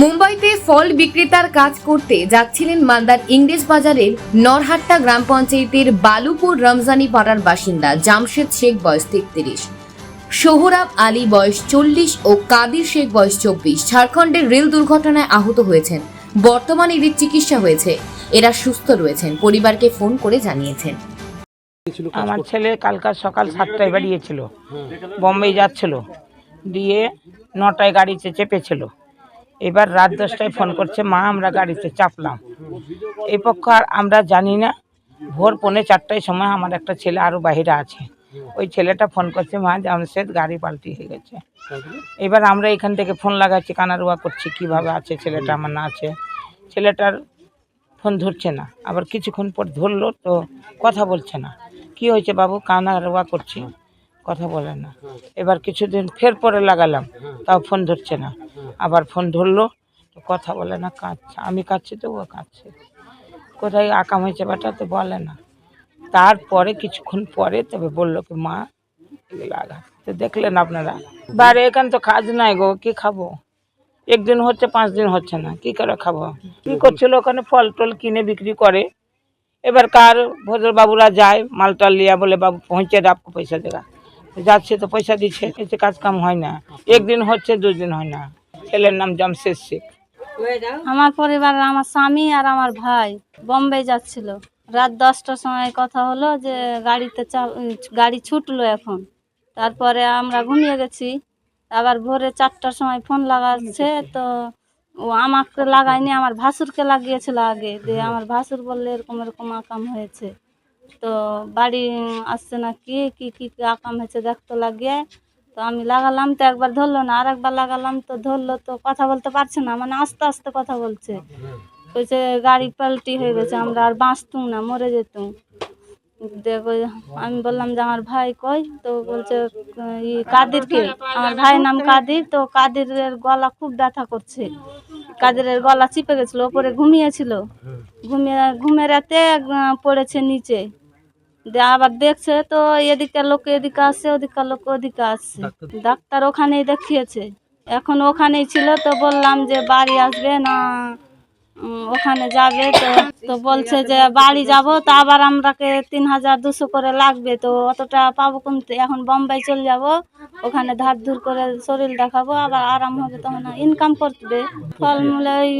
মুম্বাইতে ফল বিক্রেতার কাজ করতে যাচ্ছিলেন মালদার ইংরেজ বাজারের নরহাট্টা গ্রাম পঞ্চায়েতের বালুপুর রমজানি পাড়ার বাসিন্দা জামশেদ শেখ বয়স তেত্রিশ। সোহরাব আলী বয়স চল্লিশ ও কাদির শেখ বয়স চব্বিশ। ঝাড়খণ্ডের রেল দুর্ঘটনায় আহত হয়েছেন। বর্তমানে এদের চিকিৎসা হয়েছে। এরা সুস্থ রয়েছেন। পরিবারকে ফোন করে জানিয়েছেন। আমার? ছেলে কালকার সকাল সাতটায় বেরিয়েছিল বম্বে যাচ্ছিল। দিয়ে নটায় গাড়িতে চেপেছিল। এবার রাত দশটায় ফোন করছে, মা, আমরা গাড়িতে চাপলাম। এই পক্ষ আর আমরা জানি না। ভোর পৌনে চারটায় সময় আমার একটা ছেলে আরও বাইরে আছে। ওই ছেলেটা ফোন করছে, মা জামশেদ গাড়ি পাল্টি হয়ে গেছে। এবার আমরা এখান থেকে ফোন লাগাচ্ছি, কানারুয়া করছি, কীভাবে আছে ছেলেটা, আমার না আছে। ছেলেটার ফোন ধরছে না। আবার কিছুক্ষণ পর ধরলো তো কথা বলছে না। কি হয়েছে বাবু? কানারুয়া করছি? কথা বলে না। এবার কিছুদিন ফের পরে লাগালাম, তাও ফোন ধরছে না। আবার ফোন ধরলো কথা বলে না, কাঁদছে। আমি কাঁদছি তো ও কাঁদছে। কোথায় আকাম হয়েছে বেটা তো বলে না। তারপরে কিছুক্ষণ পরে তবে বলল কি, মা আঘাত। তো দেখলেন আপনারা বাইরে এখানে তো কাজ নাই গো, কি খাব? একদিন হচ্ছে, পাঁচ দিন হচ্ছে না, কি করে খাব? কি করছিল, ওখানে ফল টল কিনে বিক্রি করে। এবার কার ভদ্র বাবুরা যায়, মালটাল লিয়া বলে, বাবু, পৌঁছে দে পয়সা দেওয়া যাচ্ছে তো পয়সা দিচ্ছে কাজ কাম হয় না। একদিন হচ্ছে দুদিন হয় না। ছেলের নাম জামশেদ শেখ। আমার পরিবার আমার স্বামী আর আমার ভাই বোম্বে যাচ্ছিল। রাত দশটার সময় কথা হলো যে গাড়িতে গাড়ি ছুটলো এখন। তারপরে আমরা ঘুমিয়ে গেছি। আবার ভোরে চারটার সময় ফোন লাগাচ্ছে তো ও আমাকে লাগায়নি, আমার ভাসুরকে লাগিয়েছিল আগে। দিয়ে আমার ভাসুর বললে এরকম এরকম আকাম হয়েছে। তো বাড়ি আসছে না কি কি কি আকাম হয়েছে দেখতে লাগিয়ে। তো আমি লাগালাম তো একবার ধরলো না আর একবার লাগালাম তো ধরলো, তো কথা বলতে পারছে না মানে আস্তে আস্তে কথা বলছে। বলছে গাড়ি পাল্টি হয়ে গেছে, আমরা আর বাঁচতুম না, মরে যেতুম দেখো, আমি বললাম যে আমার ভাই কই? তো বলছে, ই কাদিরকে আমার ভাইয়ের নাম কাদির, তো কাদিরের গলা খুব ব্যথা করছে। কাদিরের গলা চিপে গেছিল, ওপরে ঘুমিয়েছিল। ঘুমিয়ে, ঘুমে রাতে পড়েছে নিচে। আবার দেখছে তো এদিকে লোক এদিকে আসছে ওদিকে লোক ওদিকে আসছে। ডাক্তার ওখানেই দেখিয়েছে। এখন ওখানেই ছিল তো বললাম যে বাড়ি আসবে না ওখানে যাবে তো। তো বলছে যে বাড়ি যাব তো আবার আমরাকে তিন হাজার দুশো করে লাগবে। তো অতটা পাবো কমতে এখন বোম্বাই চলে যাব ওখানে ধার ধুর করে শরীর দেখাবো আবার আরাম হবে তখন ইনকাম করবে। ফলমূল ওই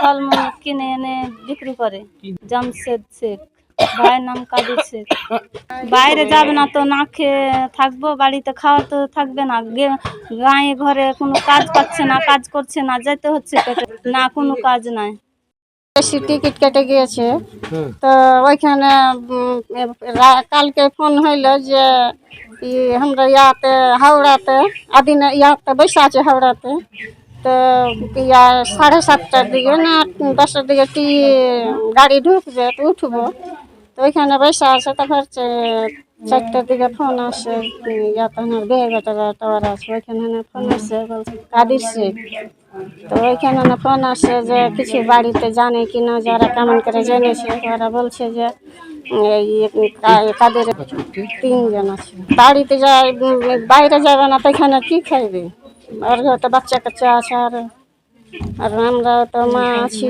ফলমূল কিনে এনে বিক্রি করে। জামশেদ শেখ। ভাইয়ের নাম শেখ। বাইরে যাবে না তো না খেয়ে থাকব বাড়িতে খাওয়া তো থাকবে না। গে- গায়ে ঘরে কোনো কাজ পাচ্ছে না কাজ করছে না যেতে হচ্ছে না কোনো কাজ নাই। বেশি টিকিট কেটে গিয়েছে। তো ওইখানে কালকে ফোন হইল যে ই আমরা ইয়াতে হাওড়াতে আদিন ইয়াতে বসে আছে হাওড়াতে। তো ইয়া সাড়ে সাতটার দিকে না দশটার দিকে কি গাড়ি ঢুকবে তো উঠবো। তো ওইখানে বসে আছে তারপর চারটার দিকে ফোন আসে বিয়ে টাওয়ার আছে, ওইখানে ফোন আসে শেখ তো ওইখানে ফোন আসে যে, কিছু বাড়িতে জানে কি না যারা কেমন করে জেনেছে ওরা বলছে যে কাদের তিনজন আছে। বাড়িতে যায়, বাইরে যাবে না, তো এখানে কি খাইবে? আর তো বাচ্চা কাচ্চা আছে, আর আর আমরা তো মা আছি,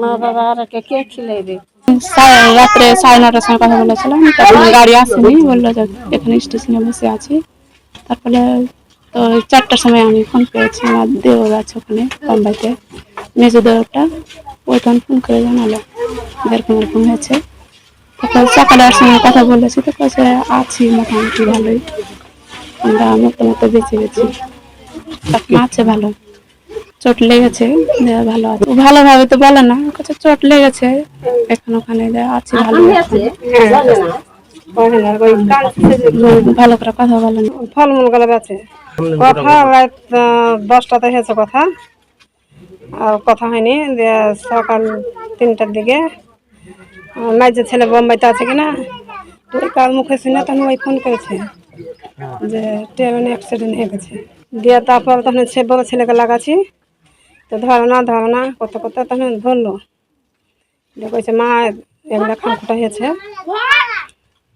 মা বাবা আর কে কে খিলাইবে? রাত্রে সাড়ে নটার সময় কথা বলেছিলাম। তখন গাড়ি আসেনি, বলল যে এখানে স্টেশনে বসে আছি। তারপরে তো চারটার সময় আমি ফোন করেছি, আমার দেওর আছে ওখানে, বোম্বাইতে। মেজো দেওরটা ওই ফোন করে জানালো এরকম এরকম হয়েছে। তারপর সকালে আর সঙ্গে কথা বলেছি, তো কাছে আছি মোটামুটি ভালোই। আমরা মতো মতো বেঁচে গেছি। আছে ভালো। চোট লেগেছে ভালো আছে। ও ভালোভাবে তো বলে না কাছে চোট লেগেছে। এখন ওখানে আছে ভালো আছে। ভালো করে কথা বলে না। ফলমূলগুলো বেচে। কথা রাত দশটাতে হয়েছে কথা। আর কথা হয়নি দিয়ে সকাল তিনটার দিকে আমার যে ছেলে বোম্বাইতে আছে কিনা তো ওই কার মুখে শুনে তখন ওই ফোন করেছে যে ট্রেনে অ্যাক্সিডেন্ট হয়ে গেছে। দিয়ে তারপর তখন সে বড় ছেলেকে লাগাচ্ছি তো ধরো না ধরো না করতে করতে তখন ধরলো কইছে, মা, এগুলো খামখুটা হয়েছে।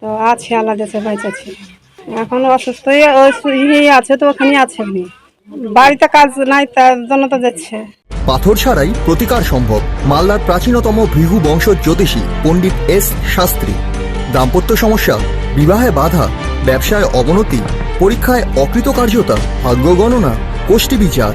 তো আছে, আল্লাহ দেশে বেঁচেছি এখন অসুস্থ হয়ে আছে তো, ওখানে আছে বাড়িতে কাজ নাই, তার জন্য তো যাচ্ছে। পাথর ছাড়াই প্রতিকার সম্ভব মালদার প্রাচীনতম ভৃগু বংশ জ্যোতিষী পণ্ডিত এস শাস্ত্রী। দাম্পত্য সমস্যা, বিবাহে বাধা, ব্যবসায় অবনতি, পরীক্ষায় অকৃতকার্যতা, ভাগ্য গণনা গোষ্ঠী বিচার।